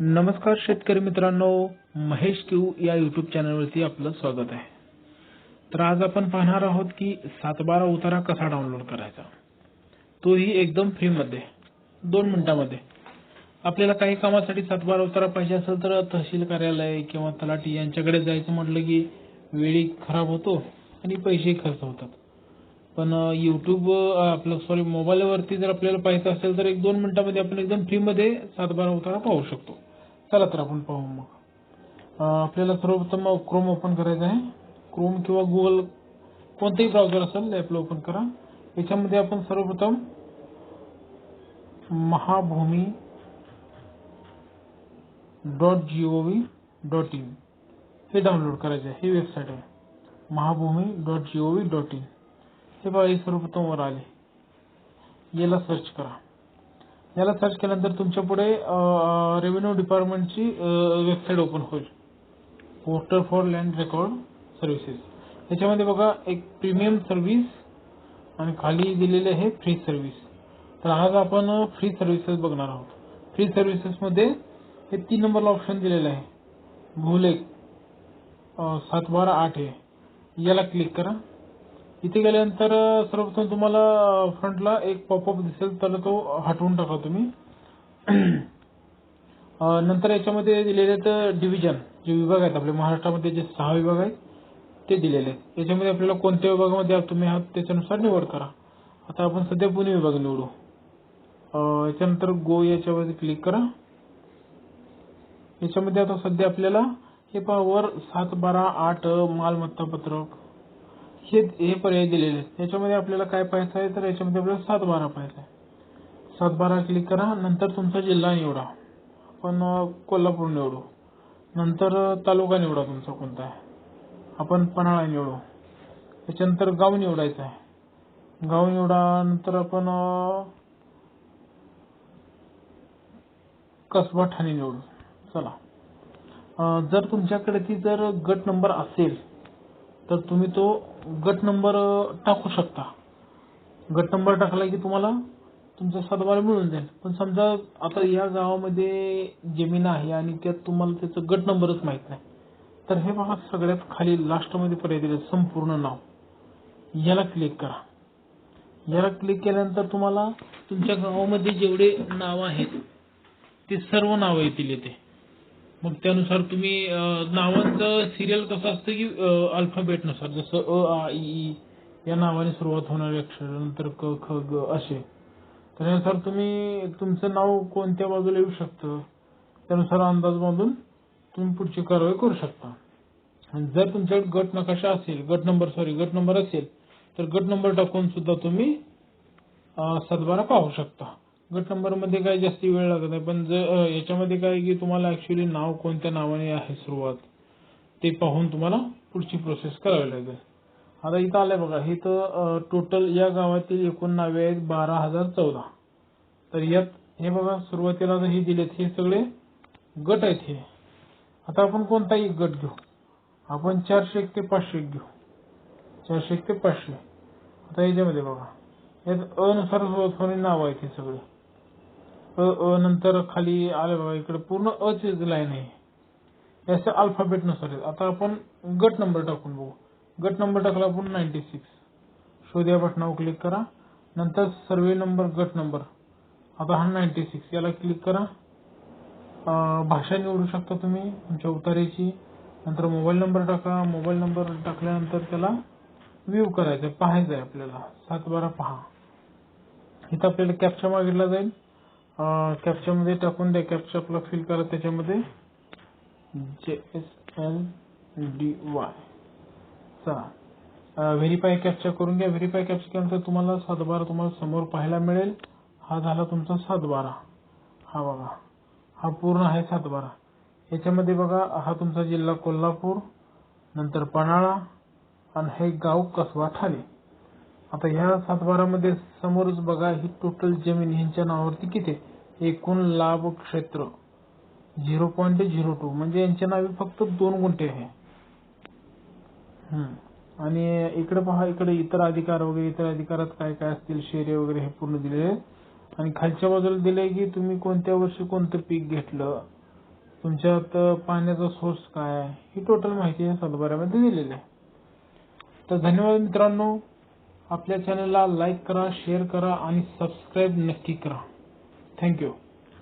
नमस्कार शेतकरी मित्रांनो महेश क्यू या युट्यूब चॅनलवरती आपलं स्वागत आहे. तर आज आपण पाहणार आहोत की सातबारा उतारा कसा डाउनलोड करायचा? तोही एकदम फ्रीमध्ये दोन मिनिटांमध्ये. आपल्याला काही कामासाठी सातबारा उतारा पाहिजे असेल तर तहसील कार्यालय किंवा तलाठी यांच्याकडे जायचं म्हटलं की वेळी खराब होतो आणि पैसेही खर्च होतात. पण यूट्यूब आपलं सॉरी मोबाईलवरती जर आपल्याला पाहायचं असेल तर एक दोन मिनिटांमध्ये आपण एकदम फ्रीमध्ये सातबारा उतारा पाहू शकतो. चला तर आपण पाहू मग. आपल्याला सर्वप्रथम क्रोम ओपन करायचं आहे. क्रोम किंवा गुगल कोणतेही ब्राउझर असेल ते आपलं ओपन करा. याच्यामध्ये आपण सर्वप्रथम Mahabhumi dot G O V dot in हे डाउनलोड करायचे आहे. ही वेबसाईट आहे. Mahabhumi dot G O V dot in हे बघा हे सर्वप्रथम वर आले. याला सर्च करा. याला सर्च केल्यानंतर तुमच्यापुढे रेव्हेन्यू डिपार्टमेंटची वेबसाईट ओपन होईल. Portal for land record services याच्यामध्ये बघा एक प्रीमियम सर्व्हिस आणि खाली दिलेले आहे फ्री सर्व्हिस तर आज आपण फ्री सर्व्हिसेस बघणार आहोत. फ्री सर्व्हिसेसमध्ये हे तीन नंबरला ऑप्शन दिलेलं आहे. भूलेख सात बारा आठ आहे. याला क्लिक करा. इथे गेल्यानंतर सर्वप्रथम तुम्हाला फ्रंटला एक पॉपअप दिसेल तर तो हटवून टाका तुम्ही. नंतर याच्यामध्ये दिलेले आहेत डिव्हिजन जे विभाग आहेत आपले. महाराष्ट्रामध्ये जे सहा विभाग आहेत ते दिलेले आहेत. याच्यामध्ये आपल्याला कोणत्या विभागामध्ये तुम्ही आहात त्याच्यानुसार निवड करा. आता आपण सध्या पुणे विभाग निवडू. याच्यानंतर गो याच्यावरती क्लिक करा. याच्यामध्ये आता सध्या आपल्याला हे पहा वर सात बारा आठ मालमत्ता पत्रक हे हे पर्याय दिलेले आहेत. याच्यामध्ये आपल्याला काय पाहायचं आहे? तर याच्यामध्ये आपल्याला सातबारा पाहायचा पाहायचं आहे. सातबारा क्लिक करा नंतर तुमचा जिल्हा निवडा. आपण कोल्हापूर निवडू. नंतर तालुका निवडा तुमचा कोणता आहे. आपण पन्हाळा निवडू. त्याच्यानंतर गाव निवडायचं आहे. गाव निवडा नंतर आपण कसबा ठाणे निवडू. चला. जर तुमच्याकडे ती जर गट नंबर असेल तर तुम्ही तो गट नंबर टाकू शकता. गट नंबर टाकला की तुम्हाला तुमचा सातबारा मिळून जाईल. पण समजा आता या गावामध्ये जमीन आहे आणि त्यात तुम्हाला त्याचं गट नंबरच माहीत नाही. तर हे बघा सगळ्यात खाली लास्टमध्ये पर्याय दिले संपूर्ण नाव. याला क्लिक करा. याला क्लिक केल्यानंतर तुम्हाला तुमच्या गावामध्ये जेवढे नाव आहेत ते सर्व नावं येतील येते मग त्यानुसार तुम्ही नावांचं सिरियल कसं असतं की अल्फाबेटनुसार जसं अ आ इ ई या नावाने सुरुवात होणारे अक्षर नंतर क ख ग असे. त्यानुसार तुम्ही तुमचं नाव कोणत्या बाजूला येऊ शकतं? त्यानुसार अंदाज बांधून तुम्ही पुढची कारवाई करू शकता. आणि जर तुमच्याकडे गट नकाशा असेल गट नंबर सॉरी गट नंबर असेल तर गट नंबर टाकून सुद्धा तुम्ही सातबारा पाहू शकता. गट नंबरमध्ये काही जास्त वेळ लागत नाही. पण जर याच्यामध्ये काय की तुम्हाला ऍक्च्युली नाव कोणत्या नावाने आहे सुरुवात ते पाहून तुम्हाला पुढची प्रोसेस करावी लागेल. आता इथं आलंय बघा हे तर टोटल या गावातील एकूण नावे आहेत बारा हजार चौदा. तर यात हे बघा सुरुवातीला हे दिलेत हे सगळे गट आहेत हे. आता आपण कोणताही गट घेऊ? आपण चारशे एक ते पाचशे एक घेऊ. चारशे एक ते पाचशे. आता याच्यामध्ये बघा. यात अनुसार नाव आहेत हे सगळे. अ अ नंतर खाली आले बघा इकडे पूर्ण अची लाईन आहे याचं अल्फाबेटनुसार आता आपण गट नंबर टाकून बघू. गट नंबर टाकला आपण नाईन्टी सिक्स शोध या बटनावर क्लिक करा. नंतर सर्वे नंबर गट नंबर आता हा नाईन्टी सिक्स याला क्लिक करा. भाषा निवडू शकता तुम्ही तुमच्या उतारेची. नंतर मोबाईल नंबर टाका. मोबाईल नंबर टाकल्यानंतर त्याला व्ह्यू करायचं पाहायचं आहे आपल्याला. सात बारा पहा. इथं आपल्याला कॅप्चा मागितला जाईल. कॅप्चा मध्ये टाकून द्या. कॅप्चा आपला फिल करा त्याच्यामध्ये. J S L D Y चला. व्हेरीफाय कॅप्चा करून घ्या. व्हेरीफाय कॅप्चा केल्यानंतर तुम्हाला सातबारा तुम्हाला समोर पाहायला मिळेल. हा झाला तुमचा सातबारा. हा बघा. हा पूर्ण आहे सातबारा. याच्यामध्ये बघा हा तुमचा जिल्हा कोल्हापूर नंतर पन्हाळा आणि हे गाव कसबा ठाणे. आता ह्या सातबारामध्ये समोरच बघा ही टोटल जमीन ह्यांच्या नावावरती किती आहे? एकूण लाभ क्षेत्र झिरो पॉईंट झिरो टू म्हणजे यांच्या नावे फक्त दोन गुंठे आहे. हम्म. आणि इकडे पहा इकडे इतर अधिकार वगैरे इतर अधिकारात काय काय असतील शेरे वगैरे हे पूर्ण दिलेले आणि खालच्या बाजूला दिलंय की तुम्ही कोणत्या वर्षी कोणतं पीक घेतलं? तुमच्यात पाण्याचा सोर्स काय आहे? ही टोटल माहिती या सातबाऱ्यामध्ये दिलेली आहे. तर धन्यवाद मित्रांनो. आपल्या चॅनलला लाईक करा शेअर करा आणि सबस्क्राईब नक्की करा. Thank you.